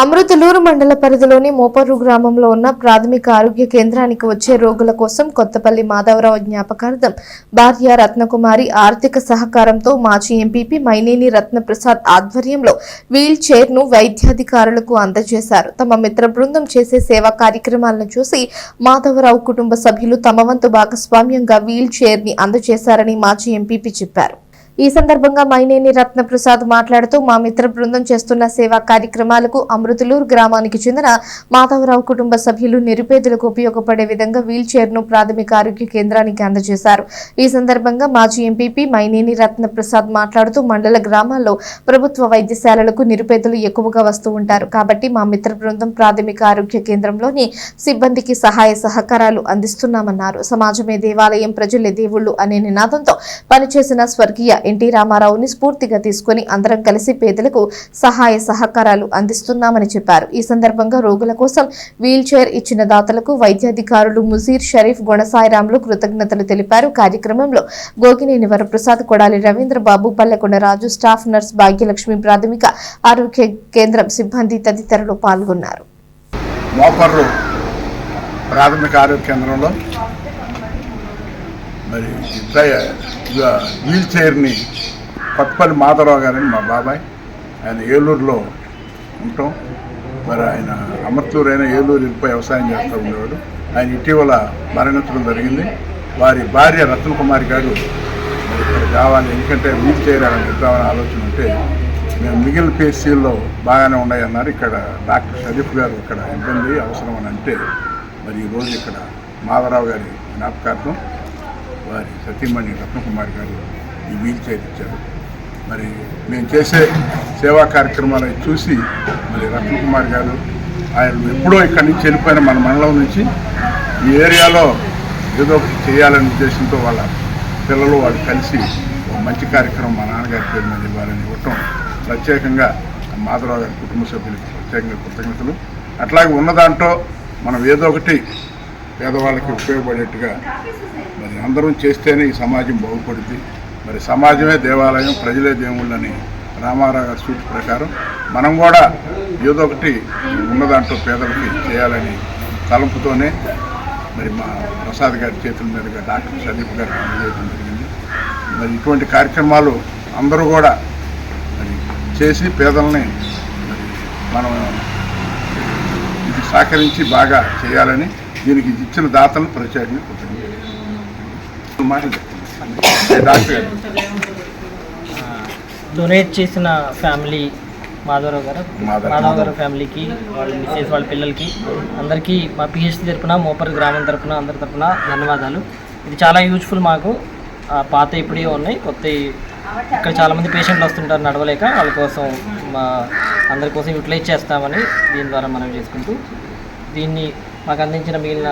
అమృతలూరు మండల పరిధిలోని మోపర్రు గ్రామంలో ఉన్న ప్రాథమిక ఆరోగ్య కేంద్రానికి వచ్చే రోగుల కోసం కొత్తపల్లి మాధవరావు జ్ఞాపకార్థం భార్య రత్నకుమారి ఆర్థిక సహకారంతో మాజీ ఎంపీపీ మైనేని రత్నప్రసాద్ ఆధ్వర్యంలో వీల్ చైర్ను వైద్యాధికారులకు అందజేశారు. తమ మిత్ర బృందం చేసే సేవా కార్యక్రమాలను చూసి మాధవరావు కుటుంబ సభ్యులు తమ వంతు భాగస్వామ్యంగా వీల్ చైర్ని అందజేశారని మాజీ ఎంపీపీ చెప్పారు. ఈ సందర్భంగా మైనేని రత్నప్రసాద్ మాట్లాడుతూ మా మిత్ర బృందం చేస్తున్న సేవా కార్యక్రమాలకు అమృతలూరు గ్రామానికి చెందిన మాధవరావు కుటుంబ సభ్యులు నిరుపేదలకు ఉపయోగపడే విధంగా వీల్ చైర్ను ప్రాథమిక ఆరోగ్య కేంద్రానికి అందజేశారు. ఈ సందర్భంగా మాజీ ఎంపీపీ మైనేని రత్నప్రసాద్ మాట్లాడుతూ మండల గ్రామాల్లో ప్రభుత్వ వైద్యశాలలకు నిరుపేదలు ఎక్కువగా వస్తూ ఉంటారు. కాబట్టి మా మిత్ర బృందం ప్రాథమిక ఆరోగ్య కేంద్రంలోని సిబ్బందికి సహాయ సహకారాలు అందిస్తున్నామన్నారు. సమాజమే దేవాలయం ప్రజలే దేవుళ్ళు అనే నినాదంతో పనిచేసిన స్వర్గీయ ఎన్టీ రామారావుని స్ఫూర్తిగా తీసుకుని అందరం కలిసి పేదలకు సహాయ సహకారాలు అందిస్తున్నామని చెప్పారు. ఈ సందర్భంగా రోగుల కోసం వీల్ చైర్ ఇచ్చిన దాతలకు వైద్యాధికారులు ముజీర్ షరీఫ్ గుణసాయిరాములు కృతజ్ఞతలు తెలిపారు. కార్యక్రమంలో గోగినేని వరప్రసాద్ కొడాలి రవీంద్ర బాబు పల్లెకొండ రాజు స్టాఫ్ నర్స్ భాగ్యలక్ష్మి ప్రాథమిక ఆరోగ్య కేంద్రం సిబ్బంది తదితరులు పాల్గొన్నారు. ప్రాథమిక ఆరోగ్య కేంద్రంలో మరి ఇక వీల్ చైర్ని కొత్తపల్లి మాధవరావు గారని మా బాబాయ్ ఆయన ఏలూరులో ఉంటాం. మరి ఆయన అమర్తూరు అయిన ఏలూరు వెళ్ళిపోయి వ్యవసాయం చేస్తూ ఉండేవాడు. ఆయన ఇటీవల మరణించడం జరిగింది. వారి భార్య రత్న కుమారి గారు మరి ఇక్కడ కావాలి ఎందుకంటే వీల్ చైర్ అలా ఇద్దామని ఆలోచన ఉంటే మేము మిగిలిన పేసీల్లో బాగానే ఉన్నాయన్నారు. ఇక్కడ డాక్టర్ షరీఫ్ గారు ఇక్కడ ఇబ్బంది అవసరం అని అంటే మరి ఈరోజు ఇక్కడ మాధవరావు గారి జ్ఞాపకార్థం వారి సతీమణి రత్నకుమారి గారు ఈ వీల్ చైర్ ఇచ్చారు. మరి మేము చేసే సేవా కార్యక్రమాలు చూసి మరి రత్నకుమారి గారు ఆయన ఎప్పుడో ఇక్కడి నుంచి వెళ్ళిపోయిన మన మండలం నుంచి ఈ ఏరియాలో ఏదో ఒకటి చేయాలనే ఉద్దేశంతో వాళ్ళ పిల్లలు వాళ్ళు కలిసి ఒక మంచి కార్యక్రమం మా నాన్నగారి పేరు మీద ఇవ్వాలని ఇవ్వటం ప్రత్యేకంగా మాధవరావు గారి కుటుంబ సభ్యులకి ప్రత్యేకంగా కృతజ్ఞతలు. అట్లాగే ఉన్నదాంట్లో మనం ఏదో ఒకటి పేదవాళ్ళకి ఉపయోగపడేట్టుగా మరి అందరం చేస్తేనే ఈ సమాజం బాగుపడుద్ది. మరి సమాజమే దేవాలయం ప్రజలే దేవుళ్ళని రామారావు గారి సూచి ప్రకారం మనం కూడా ఏదో ఒకటి ఉన్న దాంట్లో పేదలకి చేయాలని తలంపుతోనే మరి మా ప్రసాద్ గారి చేతుల మీదుగా డాక్టర్ సందీప్ గారు అందజేయడం జరిగింది. మరి ఇటువంటి కార్యక్రమాలు అందరూ కూడా మరి చేసి పేదల్ని మరి మనం ఇది సహకరించి బాగా చేయాలని దీనికి ఇచ్చిన దాతలను ప్రత్యేకంగా కృతజ్ఞతలు. మాటలు చెప్తున్నాను. డాక్టర్ గారు డొనేట్ చేసిన ఫ్యామిలీ మాధవరావు గారు మాధవ్. మాధవ్ గారు ఫ్యామిలీకి వాళ్ళ మిస్సెస్ వాళ్ళ పిల్లలకి అందరికీ మా పిహెచ్డి తరపున మోపర్ గ్రామం తరపున అందరి తరపున ధన్యవాదాలు ఇది చాలా యూజ్ఫుల్ మాకు ఆ, పాత ఇప్పుడే ఉన్నాయి కొత్త ఇక్కడ చాలామంది పేషెంట్లు వస్తుంటారు నడవలేక వాళ్ళ కోసం మా అందరి కోసం యూటిలైజ్ చేస్తామని దీని ద్వారా మనం చేసుకుంటూ దీన్ని మాకు అందించిన మిగిలిన